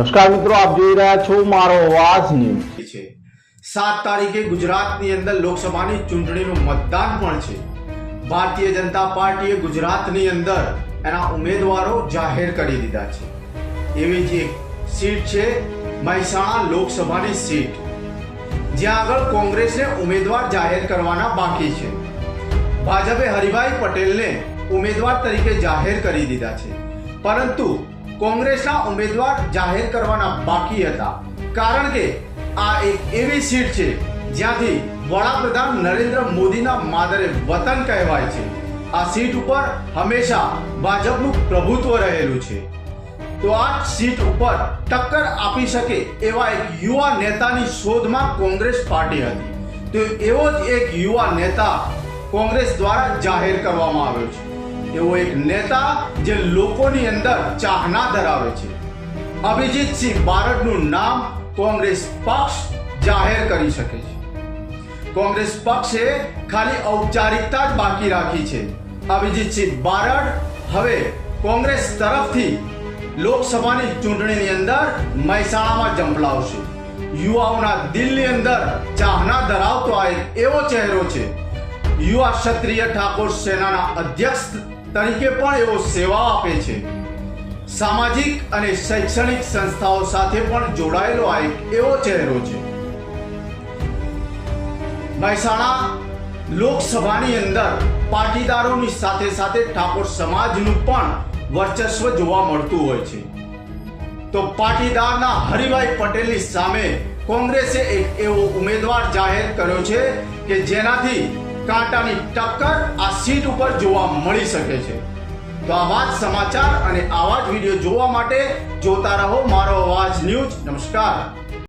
નમસ્કાર મિત્રો, આપ જોઈ રહ્યા છો મારો અવાજ ન્યૂઝ. છે. સાત તારીખે ગુજરાતની અંદર લોકસભાની ચૂંટણીનું મતદાન પણ છે. ભારતીય જનતા પાર્ટીએ ગુજરાતની અંદર એના ઉમેદવારો જાહેર કરી દીધા છે. એવી જે સીટ છે મહેસાણા લોકસભાની સીટ. જ્યાં આગળ કોંગ્રેસને ઉમેદવાર જાહેર કરવાના બાકી છે. ભાજપે હરિભાઈ પટેલને ઉમેદવાર તરીકે જાહેર કરી દીધા છે. પરંતુ કોંગ્રેસના ઉમેદવાર જાહેર કરવાના બાકી હતા. કારણ કે આ એક એવી સીટ છે જ્યાંથી વડાપ્રધાન નરેન્દ્ર મોદીના માદરે વતન કહેવાય છે. આ સીટ ઉપર હંમેશા ભાજપનું પ્રભુત્વ રહેલું છે. તો આ સીટ ઉપર ટક્કર આપી શકે એવા એક યુવા નેતાની શોધમાં કોંગ્રેસ પાર્ટી હતી. તો એવો જ એક યુવા નેતા કોંગ્રેસ દ્વારા જાહેર કરવામાં આવ્યો છે. એવો એક નેતા જે લોકોની અંદર ચાહના ધરાવે છે. અભિજીતસિંહ બારડનું નામ કોંગ્રેસ પક્ષ જાહેર કરી શકે છે. કોંગ્રેસ પક્ષે ખાલી ઔપચારિકતા જ બાકી રાખી છે. અભિજીતસિંહ બારડ હવે કોંગ્રેસ તરફથી લોકસભાની ચૂંટણીની અંદર મહેસાણામાં જંપલાવશે યુવાઓના દિલની અંદર ચાહના ધરાવતો આ એક એવો ચહેરો છે. યુવા ક્ષત્રિય ઠાકોર સેનાના અધ્યક્ષ તરીકે પણ એવો સેવા આપે છે. સામાજિક અને શૈક્ષણિક સંસ્થાઓ સાથે પણ જોડાયેલો આ એક એવો ચહેરો છે. મહેસાણા લોકસભાની અંદર પાટીદારોની સાથે સાથે ઠાકોર સમાજનું પણ વર્ચસ્વ જોવા મળતું હોય છે. તો પાટીદારના હરિભાઈ પટેલની સામે કોંગ્રેસે એક એવો ઉમેદવાર જાહેર કર્યો છે કે જેનાથી કાંટાની ટક્કર આ સીટ ઉપર જોવા મળી શકે છે. તો આવા જ સમાચાર અને આવા જ વીડિયો જોવા માટે જોતા રહો મારો અવાજ ન્યૂઝ. નમસ્કાર.